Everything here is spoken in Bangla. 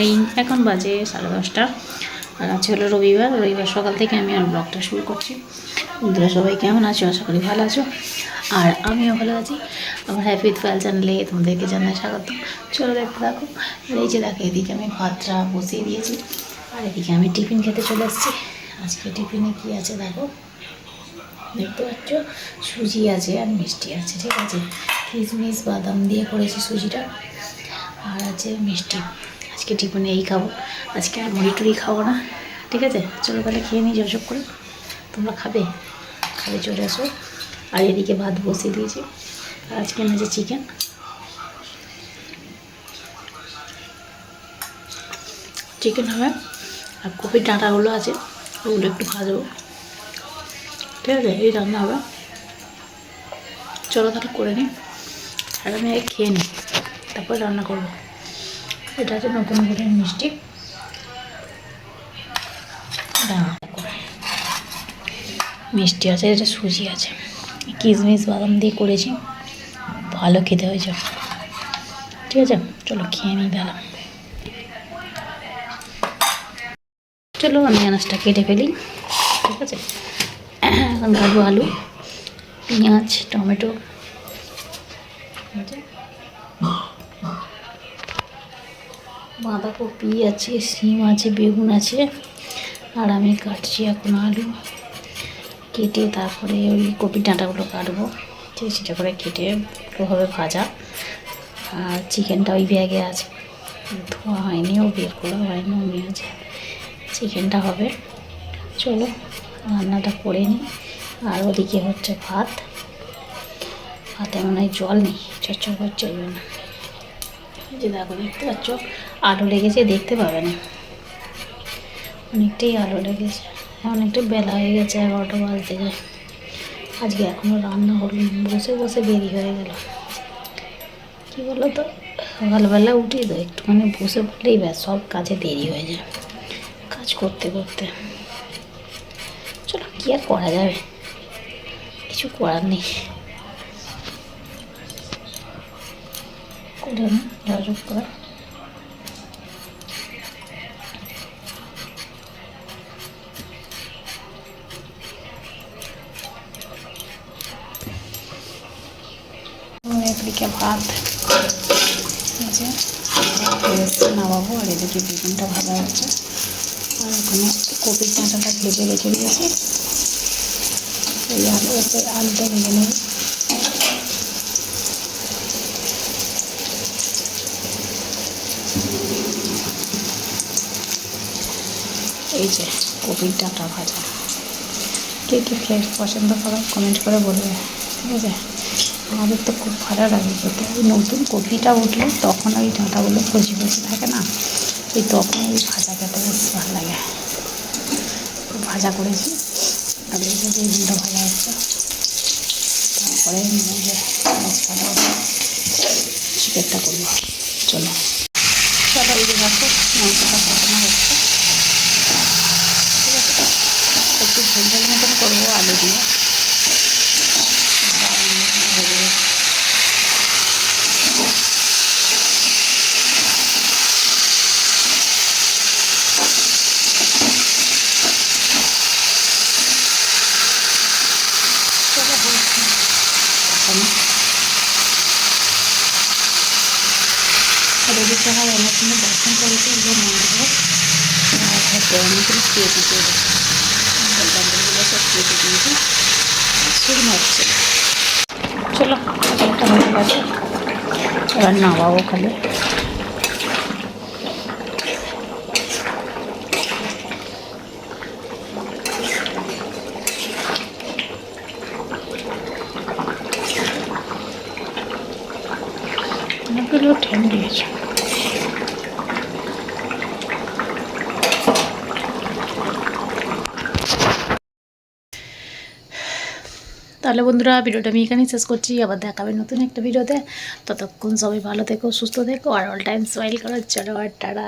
মর্নিং এখন বাজে সাড়ে দশটা। আর আজ হলো রবিবার রবিবার সকাল থেকে আমি আর ব্লগটা শুরু করছি। বন্ধুরা সবাই কেমন আছো? আশা করি ভালো আছো। আর আমিও ভালো আছি। আমার হ্যাপি ফাইল চ্যানেলে তোমাদেরকে জানাই স্বাগত। চলো দেখতে থাকো। আর এই যে দেখো, এদিকে আমি ভাতটা বসিয়ে দিয়েছি। আর এদিকে আমি টিফিন খেতে চলে এসেছি। আজকে টিফিনে কী আছে দেখো? দেখতে পাচ্ছ? সুজি আছে আর মিষ্টি আছে, ঠিক আছে? কিশমিশ, বাদাম দিয়ে করেছি সুজিটা। আর আছে মিষ্টি। আজকে টিফিনে এই খাব, আজকে আর মুড়ি টুড়ি খাব না, ঠিক আছে? চলো তাহলে খেয়ে নিই জসব করে। তোমরা খাবে? খাবে চলে আসো। আর এদিকে ভাত বসিয়ে দিয়েছি। আর আজকে এনেছে চিকেন চিকেন হবে আর কপির ডাঁটাগুলো আছে, ওগুলো একটু ভাজবো। ঠিক আছে? এই রান্না হবে। চলো তাহলে করে নিই। আর আমি খেয়ে নিই, তারপর রান্না করব। এটা হচ্ছে নতুন করে মিষ্টি। মিষ্টি আছে, এটা সুজি আছে। কিশমিশ বাদাম দিয়ে করেছি, ভালো খেতে হয়েছে। ঠিক আছে, চলো খেয়ে নিই তাহলে চলো, আমি আনাজটা কেটে ফেলি। ঠিক আছে? এখন কাটবো আলু, পেঁয়াজ, টমেটো। ঠিক আছে? বাঁধাকপি আছে সিম আছে, বেগুন আছে, আর আমি কাটছি এখন আলু। কেটে তারপরে ওই কপির ডাঁটাগুলো কাটবো। ঠিক সেটা করে কেটে হবে ভাজা। আর চিকেনটা ওই ব্যাগে আছে। ধোয়া হয়নি, ও বের করা হয়নি ওমনি আছে। চিকেনটা হবে। চলো, রান্নাটা করে নিই। আর ওদিকে হচ্ছে ভাত। ভাতে মনে হয় জল নেই চচ্চর করছে এই যে দেখো, দেখতে পাচ্ছ? আলো লেগেছে, দেখতে পাবে না। অনেকটাই আলো লেগেছে। অনেকটা বেলা হয়ে গেছে এগারোটা বাজতে যায়। আজকে এখনও রান্না করলাম বসে বসে দেরি হয়ে গেল। কী বলো তো? সকালবেলা উঠি তো, একটুখানি বসে পড়লেই ব্যাস, সব কাজে দেরি হয়ে যায়। কাজ করতে করতে। চলো, কী আর করা যাবে? কিছু করার নেই। করে না যোগাযোগ করে। এদিকে ভাত। এসে নামাবো, আর এদিকে বেগুনটা ভাজা হচ্ছে আর ওখানে কপির কাঁটাটা ভেজে রেখে দিয়েছি। এই আলু আলুটা ভেজে নেব। এই যে কপির ডাঁটা ভাজা। কে কে খেয়ে পছন্দ করো কমেন্ট করে বলবে। ঠিক আছে? আমাদের তো খুব ভালো লাগে খেতে। ওই নতুন কপিটা উঠলে, তখন ওই ডাঁটাগুলো কচি কচি থাকে না? ওই তখন ওই ভাজা খেতে বেশ ভালো লাগে। ভাজা করেছি। আর এই যে বেগুনটা ভাজা হচ্ছে, তারপরে এই যে চিকেনটা করব। চলো এই যে দেখো মাংসটা কষানো হচ্ছে ঠিক আছে একটু ঝোল ঝোল মতন করব আলু দিয়ে চলো বলছি এখন এদিকে আমার অনেক সময় দর্শন করেছে এগুলো আর হয়তো অনেকগুলো কেটে দিয়ে দেবো ব্যান্ডেলগুলো সব কেটে দিয়েছি শুকনো হচ্ছে চলো একটা হয়ে গেছে এবার নামাবো খালি। অনেকগুলো ঠ্যাং দিয়েছে। তাহলে বন্ধুরা, ভিডিওটা আমি এখানেই শেষ করছি। আবার দেখাবে নতুন একটা ভিডিওতে। ততক্ষণ সবাই ভালো থেকো, সুস্থ থেকো, আর অল টাইম স্মাইল করো চলো আর টাটা।